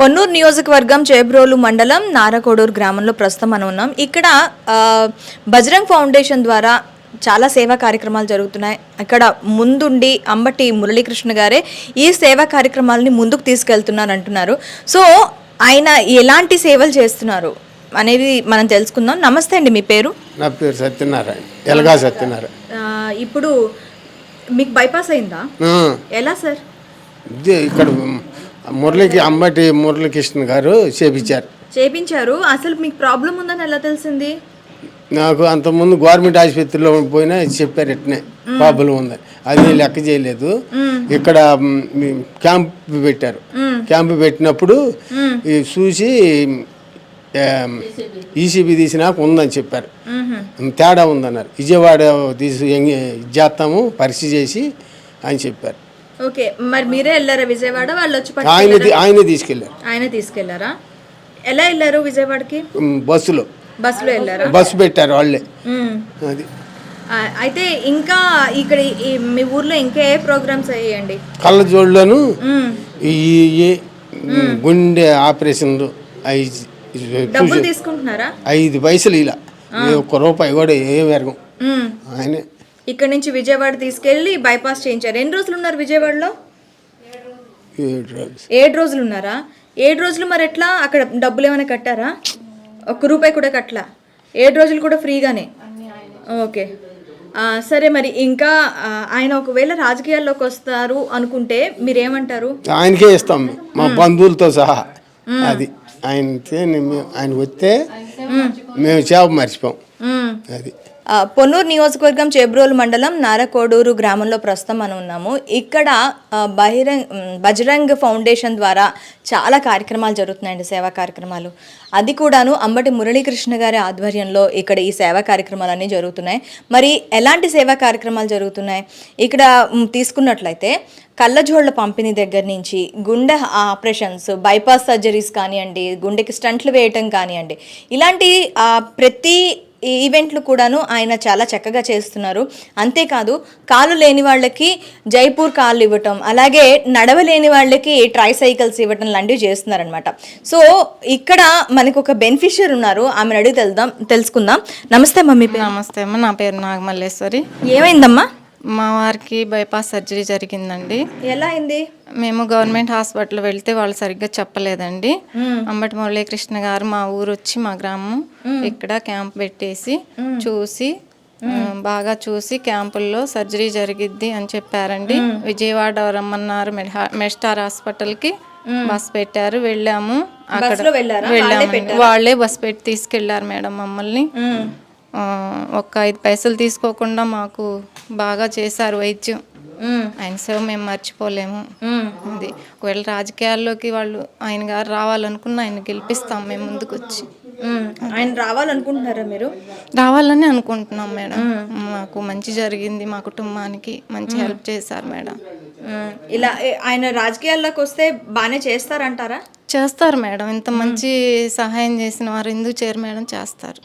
పొన్నూరు నియోజకవర్గం చేబ్రోలు మండలం నారకోడూరు గ్రామంలో ప్రస్తుతం మనం ఉన్నాం. ఇక్కడ బజరంగ్ ఫౌండేషన్ ద్వారా చాలా సేవా కార్యక్రమాలు జరుగుతున్నాయి. ఇక్కడ ముందుండి అంబటి మురళీకృష్ణ గారే ఈ సేవా కార్యక్రమాలని ముందుకు తీసుకెళ్తున్నారు అంటున్నారు. సో ఆయన ఎలాంటి సేవలు చేస్తున్నారు అనేది మనం తెలుసుకుందాం. నమస్తే అండి మీ పేరు? నా పేరు సత్యనారాయణ ఎలగా సత్యనారాయణ. ఇప్పుడు మీకు బైపాస్ అయిందా? ఎలా సార్? ఇక్కడ మురళికి అంబటి మురళీకృష్ణ గారు చేపించారు. చేపించారు. అసలు మీకు ప్రాబ్లం ఉందని ఎలా తెలిసింది? నాకు అంతకుముందు గవర్నమెంట్ ఆసుపత్రిలో పోయినా చెప్పారు ఎట్నే ప్రాబ్లం ఉందని. అది లెక్క చేయలేదు. ఇక్కడ క్యాంప్ పెట్టారు. క్యాంప్ పెట్టినప్పుడు చూసి ఈసీబీ తీసినాక ఉందని చెప్పారు. తేడా ఉందన్నారు. విజయవాడ తీసి చేస్తాము పరీక్ష చేసి అని చెప్పారు. ఓకే మరి మీరే వెళ్ళారా విజయవాడ? వాళ్ళు వచ్చి ఆయన ఆయనే తీసుకెళ్ళారు. ఆయన తీసుకెళ్ళారా ఎలా వెళ్ళారు విజయవాడకి? బస్సులో. బస్సులో వెళ్ళారా? బస్సు పెట్టారు వాళ్ళే. అది. అయితే ఇంకా ఇక్కడ ఈ మీ ఊర్లో ఇంకా ఏ ప్రోగ్రామ్స్ అయ్యండి కళ్ళజోళ్ళను ఈ ఈ గుండె ఆపరేషన్లు ఐ- డబ్బులు తీసుకుంటున్నారా? ఐదు పైసలు ఇలా. ఒక్క రూపాయి కూడా ఏం మ్మ్. ఆయనే ఇక్కడ నుంచి విజయవాడ తీసుకెళ్ళి బైపాస్ చేయించారు. ఎన్ని రోజులు ఉన్నారు విజయవాడలో? ఏడు రోజులు. ఏడు రోజులు ఉన్నారా? ఏడు రోజులు మరి ఎట్లా? అక్కడ డబ్బులు ఏమైనా కట్టారా? ఒక్క రూపాయి కూడా కట్టలా? ఏడు రోజులు కూడా ఫ్రీగానే? ఓకే. సరే మరి ఇంకా ఆయన ఒకవేళ రాజకీయాల్లోకి వస్తారు అనుకుంటే మీరేమంటారు? ఆయనకే ఇస్తాం. మా బంధువులతో సహా. అది. ఆయనతే మేము- ఆయన వస్తే మేము. చేప మర్చిపోం. అది. పొన్నూరు నియోజకవర్గం చేబ్రోలు మండలం నారకోడూరు గ్రామంలో ప్రస్తుతం మనం ఉన్నాము. ఇక్కడ బహిరంగ్ బజరంగ్ ఫౌండేషన్ ద్వారా చాలా కార్యక్రమాలు జరుగుతున్నాయండి సేవా కార్యక్రమాలు. అది కూడాను అంబటి మురళీకృష్ణ గారి ఆధ్వర్యంలో ఇక్కడ ఈ సేవా కార్యక్రమాలన్నీ జరుగుతున్నాయి. మరి ఎలాంటి సేవా కార్యక్రమాలు జరుగుతున్నాయి? ఇక్కడ తీసుకున్నట్లయితే కళ్ళజోళ్ళ పంపిణీ దగ్గర నుంచి గుండె ఆపరేషన్స్ బైపాస్ సర్జరీస్ కానివ్వండి గుండెకి స్టంట్లు వేయటం కానివ్వండి ఇలాంటి ప్రతి ఈవెంట్లు కూడాను ఆయన చాలా చక్కగా చేస్తున్నారు. అంతేకాదు కాలు లేని వాళ్ళకి జైపూర్ కాళ్ళు ఇవ్వటం అలాగే నడవలేని వాళ్ళకి ట్రై సైకిల్స్ ఇవ్వటం లాంటివి చేస్తున్నారనమాట సో ఇక్కడ మనకు ఒక బెనిఫిషియర్ ఉన్నారు. ఆమెను అడిగి తెలుదాం తెలుసుకుందాం. నమస్తే మమ్మీ పేరు? నమస్తే అమ్మ నా పేరు నాగమల్లేశ్వరి. ఏమైందమ్మా? మా వారికి బైపాస్ సర్జరీ జరిగిందండి. ఎలా అయింది? మేము గవర్నమెంట్ హాస్పిటల్ వెళ్తే వాళ్ళు సరిగ్గా చెప్పలేదండి. అంబటి మురళీకృష్ణ గారు మా ఊరు వచ్చి మా గ్రామం ఇక్కడ క్యాంప్ పెట్టేసి చూసి బాగా చూసి క్యాంపుల్లో సర్జరీ జరిగిద్ది అని చెప్పారండి. విజయవాడ రమ్మన్నారు మెడ్స్టార్ హాస్పిటల్కి. బస్ పెట్టారు వెళ్ళాము. అక్కడ? వెళ్ళాము వాళ్ళే బస్ పెట్టి తీసుకెళ్ళారు మేడం మమ్మల్ని. ఆ, ఒక్క ఐదు పైసలు తీసుకోకుండా మాకు బాగా చేశారు వైద్యం. ఆయన సేవ మేము మర్చిపోలేము. అది. ఒకవేళ రాజకీయాల్లోకి వాళ్ళు ఆయన గారు రావాలనుకున్న ఆయన గెలిపిస్తాం మేము ముందుకు వచ్చి. ఆయన రావాలనుకుంటున్నారా మీరు? రావాలని అనుకుంటున్నాం మేడం. మాకు మంచి జరిగింది మా కుటుంబానికి మంచి హెల్ప్ చేశారు మేడం. ఇలా ఆయన రాజకీయాల్లోకి వస్తే బాగానే చేస్తారంటారా? చేస్తారు మేడం. ఇంత మంచి సహాయం చేసిన వారు ఎందుకు చేయరు మేడం చేస్తారు.